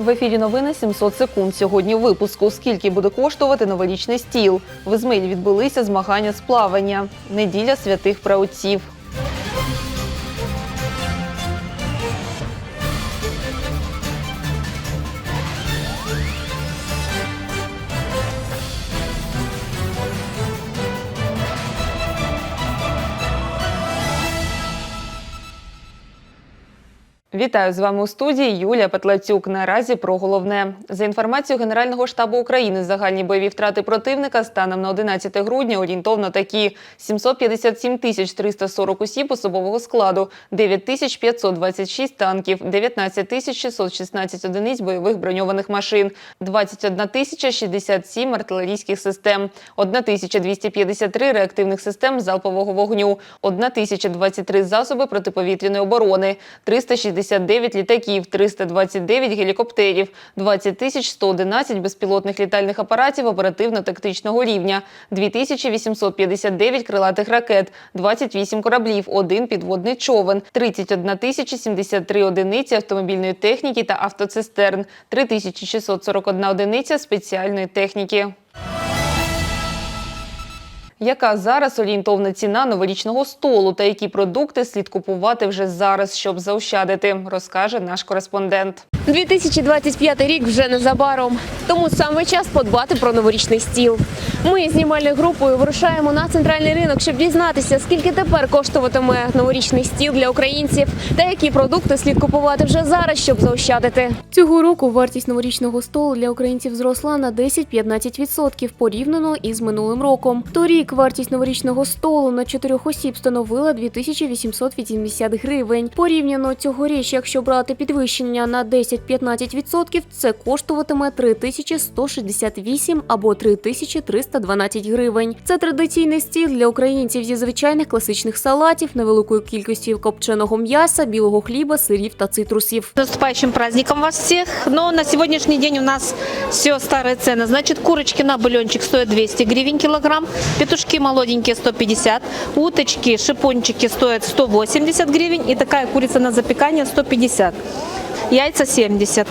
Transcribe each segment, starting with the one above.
В ефірі новини 700 секунд. Сьогодні випуску. Скільки буде коштувати новорічний стіл? В Ізмаїлі відбулися змагання з плавання. Неділя святих праотців. Вітаю з вами у студії Юлія Петлацюк. Наразі про головне за інформацією Генерального штабу України. Загальні бойові втрати противника станом на 11 грудня орієнтовно такі: 757 тисяч 340 осіб особового складу, 9 тисяч 526 танків, 19 тисяч 616 одиниць бойових броньованих машин, 21 тисяча 67 артилерійських систем, 1 тисяча 253 реактивних систем залпового вогню, 1 тисяча 23 засоби протиповітряної оборони, 369 літаків, 329 гелікоптерів, 20 тисяч 111 безпілотних літальних апаратів оперативно-тактичного рівня, 2859 крилатих ракет, 28 кораблів, 1 підводний човен, 31 тисяча 73 одиниці автомобільної техніки та автоцистерн, 3641 одиниця спеціальної техніки. Яка зараз орієнтовна ціна новорічного столу та які продукти слід купувати вже зараз, щоб заощадити, розкаже наш кореспондент. 2025 рік вже незабаром, тому саме час подбати про новорічний стіл. Ми з знімальною групою вирушаємо на центральний ринок, щоб дізнатися, скільки тепер коштуватиме новорічний стіл для українців та які продукти слід купувати вже зараз, щоб заощадити. Цього року вартість новорічного столу для українців зросла на 10-15% порівняно із минулим роком. Торік вартість новорічного столу на чотирьох осіб становила 2880 гривень. Порівняно цьогоріч, якщо брати підвищення на 10-15%, це коштуватиме 3168 або 3312 гривень. Це традиційний стіл для українців зі звичайних класичних салатів, невеликою кількістю копченого м'яса, білого хліба, сирів та цитрусів. С наступающим праздником вас всех. Но на сегодняшний день у нас все старые цены. Значит, курочки на бульончик стоят 200 гривен килограмм, петушки молоденькие 150, уточки, шипончики стоят 180 гривен и такая курица на запекание 150. Яйца 70.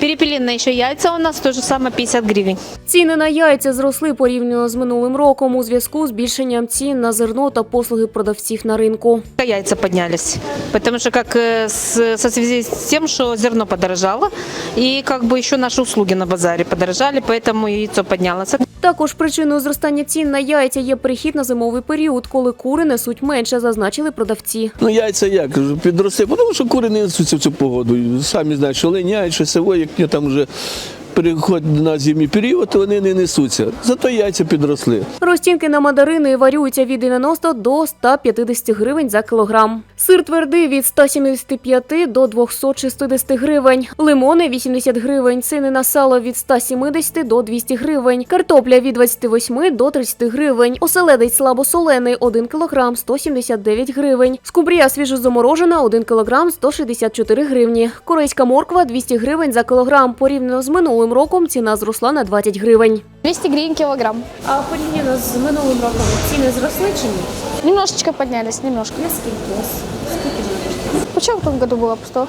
Перепелиные еще яйца у нас тоже самое 50 гривен. Ціни на яйця зросли порівняно з минулим роком у зв'язку з збільшенням цін на зерно та послуги продавців на ринку. Яйца поднялись, потому что как э, с, со связи с тем, что зерно подорожало, и как бы еще наши услуги на базаре подорожали, поэтому яйцо поднялось. Також причиною зростання цін на яйця є прихід на зимовий період, коли кури несуть менше, зазначили продавці. Ну, яйця як підросли, тому що кури не несуться в цю погоду. Самі знають, що лень яйця, село, як там вже переходить на зимній період, вони не несуться. Зато яйця підросли. Розцінки на мандарини варіюються від 90 до 150 гривень за кілограм. Сир твердий від 175 до 260 гривень. Лимони 80 гривень. Ціни на сало від 170 до 200 гривень. Картопля від 28 до 30 гривень. Оселедець слабосолений 1 кілограм 179 гривень. Скумбрія свіжозаморожена 1 кілограм 164 гривні. Корейська морква 200 гривень за кілограм. Порівняно з минулим роком ціна зросла на 20 гривень. 200 гривен килограмм. А порівняно з минулим роком ціни зросли чи ні? Немножечко поднялись, немножко. Наскільки? Почем в том году было по 100?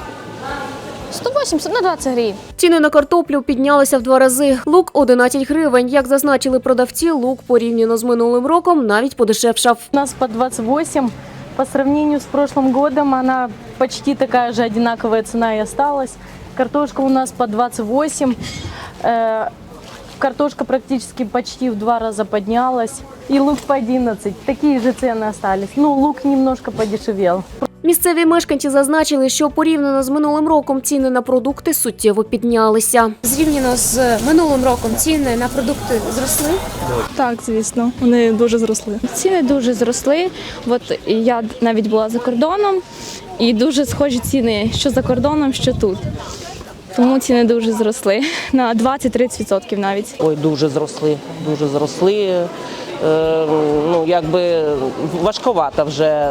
180 на 20 гривен. Ціни на картоплю піднялися в два рази. Лук 11 гривень. Як зазначили продавці, лук порівняно з минулим роком навіть подешевшав. У нас по 28. По сравнению с прошлым годом она почти такая же одинаковая цена и осталась. Картошка у нас по 28. Э, Картошка практически почти в два раза поднялась. И лук по 11. Такие же цены остались. Ну, лук немножко подешевел. Місцеві мешканці зазначили, що порівняно з минулим роком ціни на продукти суттєво піднялися. Зрівняно з минулим роком ціни на продукти зросли. Так, звісно, вони дуже зросли. Ціни дуже зросли. От я навіть була за кордоном, і дуже схожі ціни, що за кордоном, що тут. Тому ціни дуже зросли на 20-30% навіть. Ой, дуже зросли, дуже зросли. Е, ну, якби важковата вже.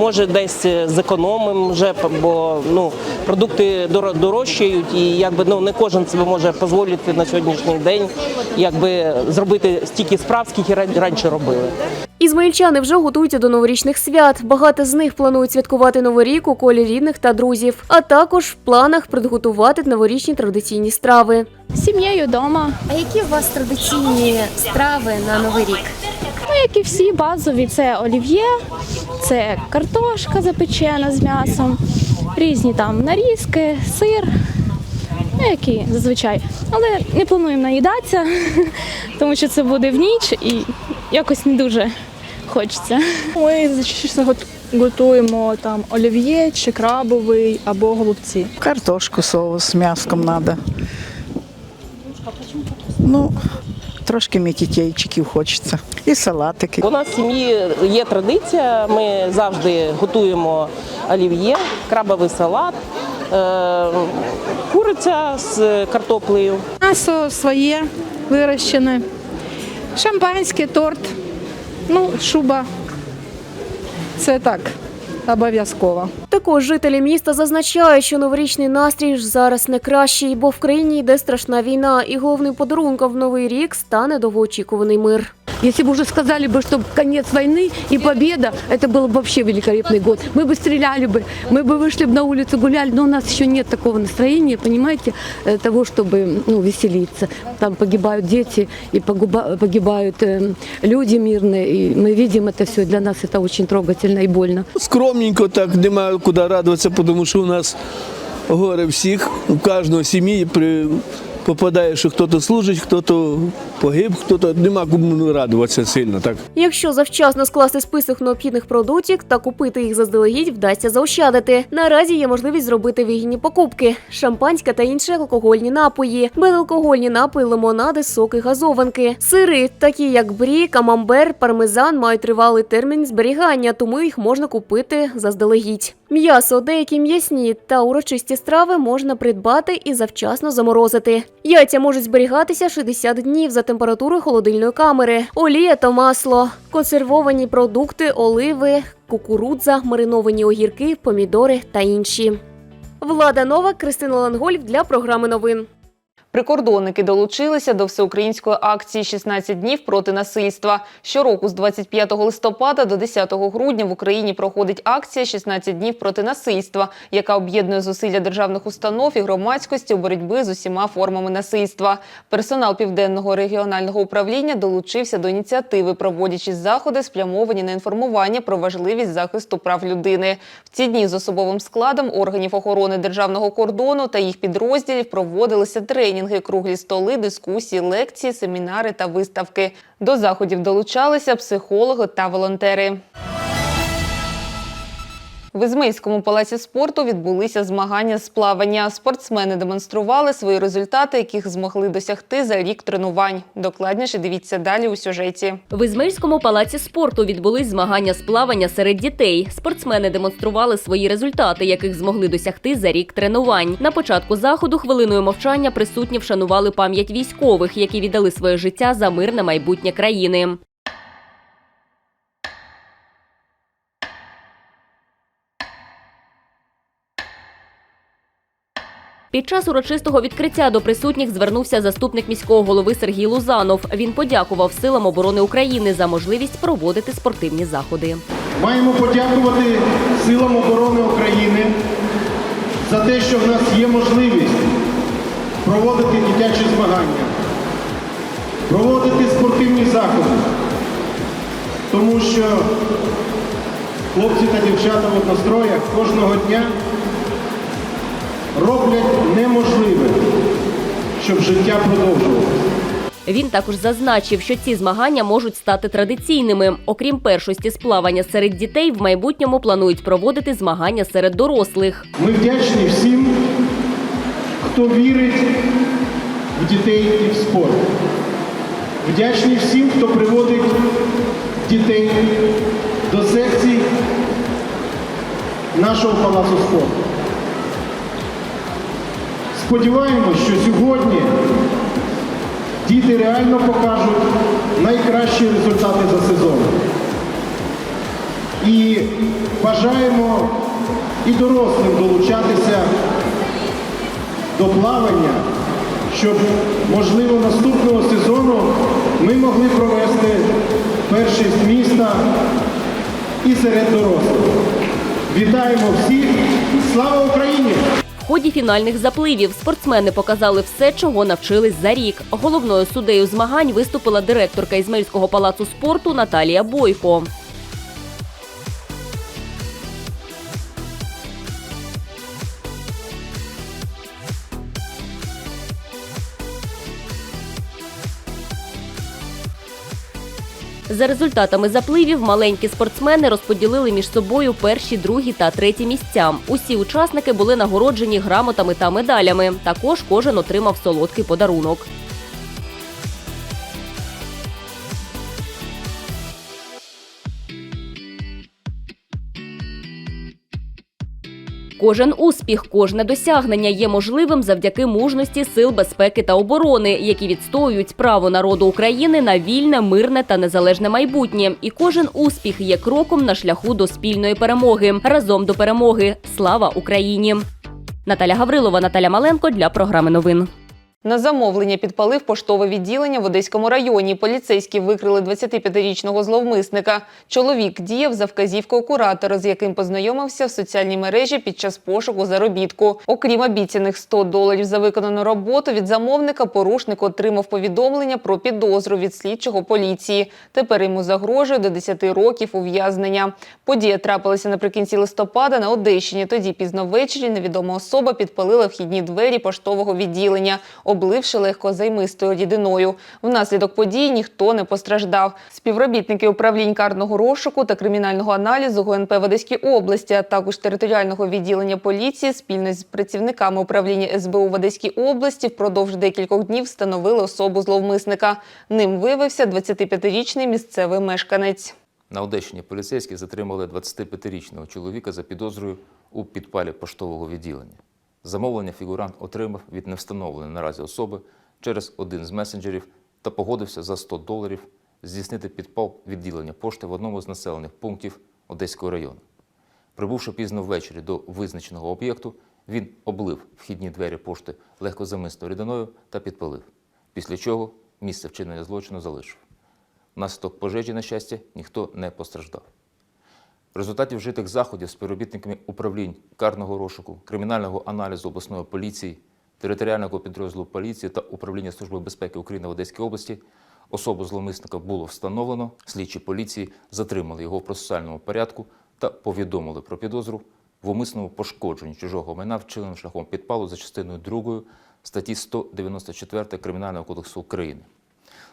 Може, десь зекономимо вже, бо ну, продукти доро- дорожчають, і якби ну не кожен себе може дозволити на сьогоднішній день, якби зробити стільки справ, скільки ран- раніше робили. Ізмаїльчани вже готуються до новорічних свят. Багато з них планують святкувати новий рік у колі рідних та друзів, а також в планах підготувати новорічні традиційні страви. З сім'єю вдома, А які у вас традиційні страви на новий рік? ну як і всі базові, це олів'є, це картошка запечена з м'ясом, різні там нарізки, сир, ну які зазвичай. Але не плануємо наїдатися, тому що це буде в ніч і якось не дуже хочеться. Ми гот- готуємо там олів'є чи крабовий або голубці. Картошку соус з м'яском треба. Ну, трошки м'якітейчиків хочеться. І салатики. У нас в сім'ї є традиція. Ми завжди готуємо олів'є, крабовий салат, е, куриця з картоплею. М'ясо своє вирощене, шампанське, торт, ну, шуба. Це так, обов'язково. Також жителі міста зазначають, що новорічний настрій ж зараз не кращий, бо в країні йде страшна війна, і головним подарунком в новий рік стане довгоочікуваний мир. Если бы уже сказали бы, что конец войны и победа, это был бы вообще великолепный год. Мы бы стреляли бы, мы бы вышли бы на улицу, гуляли, но у нас еще нет такого настроения, понимаете, э, того, чтобы ну, веселиться. Там погибают дети и погуба- погибают э, люди мирные, и мы видим это все, для нас это очень трогательно и больно. Скромненько так, немає куди радуватися, тому що у нас горе всіх, у кожного сім'ї при... попадає, що хтось служить, хтось погиб, хтось нема кому радуватися сильно. Так. Якщо завчасно скласти список необхідних продуктів та купити їх заздалегідь, вдасться заощадити. Наразі є можливість зробити вигідні покупки: шампанське та інші алкогольні напої, безалкогольні напої, лимонади, соки, газованки, сири, такі як брі, камамбер, пармезан, мають тривалий термін зберігання, тому їх можна купити заздалегідь. М'ясо, деякі м'ясні та урочисті страви можна придбати і завчасно заморозити. Яйця можуть зберігатися 60 днів за температурою холодильної камери, олія та масло, консервовані продукти, оливи, кукурудза, мариновані огірки, помідори та інші. Влада нова Кристина Лангольф для програми новин. Прикордонники долучилися до всеукраїнської акції «16 днів проти насильства. Щороку з 25 листопада до 10 грудня в Україні проходить акція «16 днів проти насильства», яка об'єднує зусилля державних установ і громадськості у боротьбі з усіма формами насильства. Персонал південного регіонального управління долучився до ініціативи, проводячи заходи, спрямовані на інформування про важливість захисту прав людини. В ці дні з особовим складом органів охорони державного кордону та їх підрозділів проводилися тренінги, круглі столи, дискусії, лекції, семінари та виставки. До заходів долучалися психологи та волонтери. В Ізмейському палаці спорту відбулися змагання з плавання. Спортсмени демонстрували свої результати, яких змогли досягти за рік тренувань. Докладніше дивіться далі у сюжеті. В Ізмельському палаці спорту відбулись змагання з плавання серед дітей. Спортсмени демонстрували свої результати, яких змогли досягти за рік тренувань. На початку заходу хвилиною мовчання присутні вшанували пам'ять військових, які віддали своє життя за мирне майбутнє країни. Під час урочистого відкриття до присутніх звернувся заступник міського голови Сергій Лузанов. Він подякував силам оборони України за можливість проводити спортивні заходи. Маємо подякувати силам оборони України за те, що в нас є можливість проводити дитячі змагання, проводити спортивні заходи, тому що хлопці та дівчата в одностроях кожного дня роблять неможливе, щоб життя продовжувалося. Він також зазначив, що ці змагання можуть стати традиційними. Окрім першості з плавання серед дітей, в майбутньому планують проводити змагання серед дорослих. Ми вдячні всім, хто вірить в дітей і в спорт. Вдячні всім, хто приводить дітей до секцій нашого палацу спорту. Сподіваємось, що сьогодні діти реально покажуть найкращі результати за сезон. І бажаємо і дорослим долучатися до плавання, щоб, можливо, наступного сезону ми могли провести першість міста і серед дорослих. Вітаємо всіх! Слава Україні! Ході фінальних запливів спортсмени показали все, чого навчились за рік. Головною суддею змагань виступила директорка Ізмельського палацу спорту Наталія Бойко. За результатами запливів маленькі спортсмени розподілили між собою перші, другі та треті місця. Усі учасники були нагороджені грамотами та медалями. Також кожен отримав солодкий подарунок. Кожен успіх, кожне досягнення є можливим завдяки мужності сил безпеки та оборони, які відстоюють право народу України на вільне, мирне та незалежне майбутнє. І кожен успіх є кроком на шляху до спільної перемоги. Разом до перемоги. Слава Україні! Наталя Гаврилова, Наталя Маленко для програми новин. На замовлення підпалив поштове відділення в Одеському районі. Поліцейські викрили 25-річного зловмисника. Чоловік діяв за вказівкою куратора, з яким познайомився в соціальній мережі під час пошуку заробітку. Окрім обіцяних 100 доларів за виконану роботу від замовника, порушник отримав повідомлення про підозру від слідчого поліції. Тепер йому загрожує до 10 років ув'язнення. Подія трапилася наприкінці листопада на Одещині. Тоді пізно ввечері невідома особа підпалила вхідні двері поштового відділення обливши легкозаймистою рідиною. Внаслідок подій ніхто не постраждав. Співробітники управлінь карного розшуку та кримінального аналізу ГУНП в області, а також територіального відділення поліції спільно з працівниками управління СБУ в області впродовж декількох днів встановили особу зловмисника. Ним виявився 25-річний місцевий мешканець. На Одещині поліцейські затримали 25-річного чоловіка за підозрою у підпалі поштового відділення. Замовлення фігурант отримав від невстановленої наразі особи через один з месенджерів та погодився за 100 доларів здійснити підпал відділення пошти в одному з населених пунктів Одеського району. Прибувши пізно ввечері до визначеного об'єкту, він облив вхідні двері пошти легкозамисною рідиною та підпалив, після чого місце вчинення злочину залишив. Внаслідок пожежі, на щастя, ніхто не постраждав. В результаті вжитих заходів співробітниками управлінь карного розшуку, кримінального аналізу обласної поліції, територіального підрозділу поліції та управління Служби безпеки України в Одеській області особу зловмисника було встановлено. Слідчі поліції затримали його в процесуальному порядку та повідомили про підозру в умисному пошкодженні чужого майна вчиненим шляхом підпалу за частиною 2 статті 194 Кримінального кодексу України.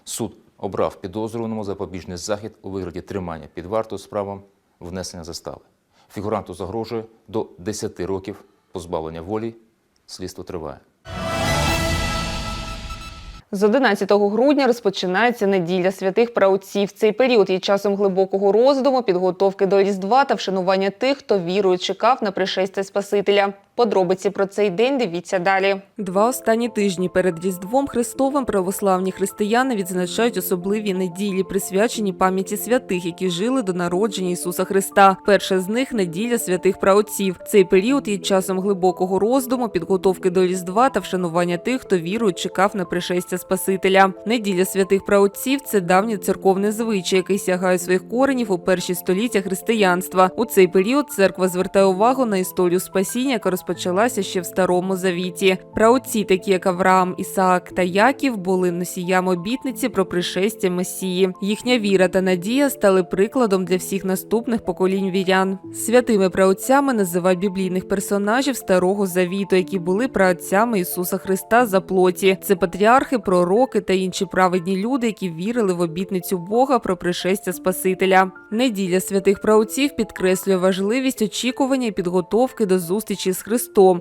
Суд обрав підозрюваному запобіжний захід у вигляді тримання під вартою з правом внесення застави. Фігуранту загрожує до 10 років позбавлення волі. Слідство триває. З 11 грудня розпочинається неділя святих праотців. Цей період є часом глибокого роздуму, підготовки до Різдва та вшанування тих, хто вірою чекав на пришестя Спасителя. Подробиці про цей день дивіться далі. Два останні тижні перед Різдвом Христовим православні християни відзначають особливі неділі, присвячені пам'яті святих, які жили до народження Ісуса Христа. Перша з них неділя святих праотців. Цей період є часом глибокого роздуму, підготовки до Різдва та вшанування тих, хто вірою чекав на пришестя Спасителя. Неділя святих праотців це давній церковний звичай, який сягає своїх коренів у перші століття християнства. У цей період церква звертає увагу на історію спасіння, яка розпочалася ще в старому завіті. Праотці, такі як Авраам, Ісаак та Яків, були носіями обітниці про пришестя Месії. Їхня віра та надія стали прикладом для всіх наступних поколінь вірян. Святими праотцями називають біблійних персонажів старого завіту, які були праотцями Ісуса Христа за плоті. Це патріархи, пророки та інші праведні люди, які вірили в обітницю Бога про пришестя Спасителя. Неділя святих праотців підкреслює важливість очікування і підготовки до зустрічі з Христом.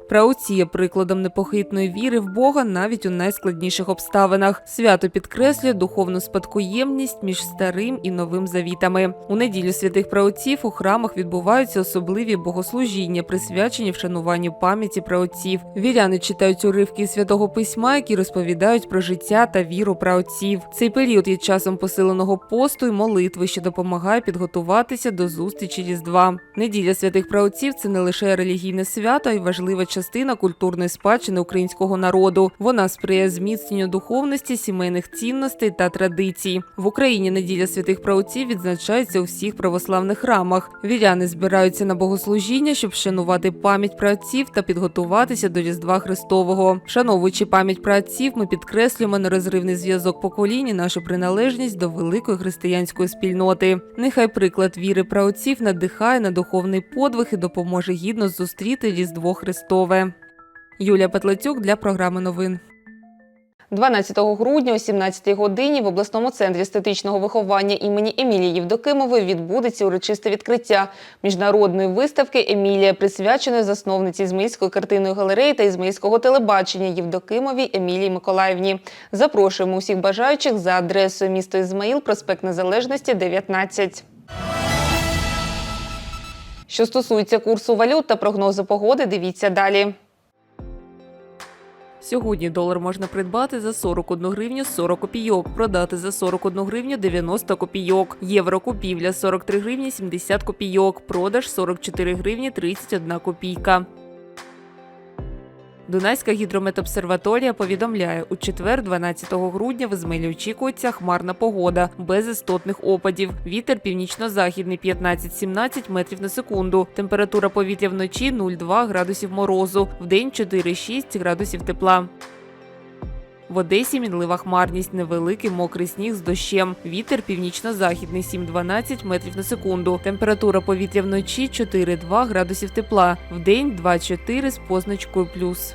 Праотці є прикладом непохитної віри в Бога навіть у найскладніших обставинах. Свято підкреслює духовну спадкоємність між старим і новим завітами. У неділю святих праотців у храмах відбуваються особливі богослужіння, присвячені вшануванню пам'яті праотців. Віряни читають уривки святого письма, які розповідають про життя та віру праотців. Цей період є часом посиленого посту і молитви, що допомагає підготуватися до зустрічі Різдва. Неділя святих праотців це не лише релігійне свято, а й важлива частина культурної спадщини українського народу. Вона сприяє зміцненню духовності, сімейних цінностей та традицій. В Україні неділя святих праотців відзначається у всіх православних храмах. Віряни збираються на богослужіння, щоб вшанувати пам'ять праотців та підготуватися до Різдва Христового. Вшановуючи пам'ять праотців, ми підкреслюємо нерозривний зв'язок поколінь і нашу приналежність до великої християнської спільноти. Нехай приклад віри праотців надихає на духовний подвиг і допоможе гідно зустріти Різдво Христове. Юлія Петлецюк для програми новин. 12 грудня о 17 годині в обласному центрі естетичного виховання імені Емілії Євдокимової відбудеться урочисте відкриття міжнародної виставки Емілія, присвяченої засновниці Ізмаїльської картинної галереї та Ізмаїльського телебачення Євдокимовій Емілії Миколаївні. Запрошуємо усіх бажаючих за адресою місто Ізмаїл, проспект Незалежності, 19. Що стосується курсу валют та прогнозу погоди, дивіться далі. Сьогодні долар можна придбати за 41 гривню 40 копійок, продати за 41 гривню 90 копійок. Євро купівля 43 гривні 70 копійок, продаж 44 гривні 31 копійка. Дунайська гідрометобсерваторія повідомляє, у четвер, 12 грудня, в Ізмаїлі очікується хмарна погода, без істотних опадів. Вітер північно-західний 15-17 метрів на секунду. Температура повітря вночі 0,2 градусів морозу, вдень 4-6 градусів тепла. В Одесі мінлива хмарність, невеликий мокрий сніг з дощем. Вітер північно-західний 7-12 метрів на секунду. Температура повітря вночі 4-2 градусів тепла. Вдень 2-4 з позначкою плюс.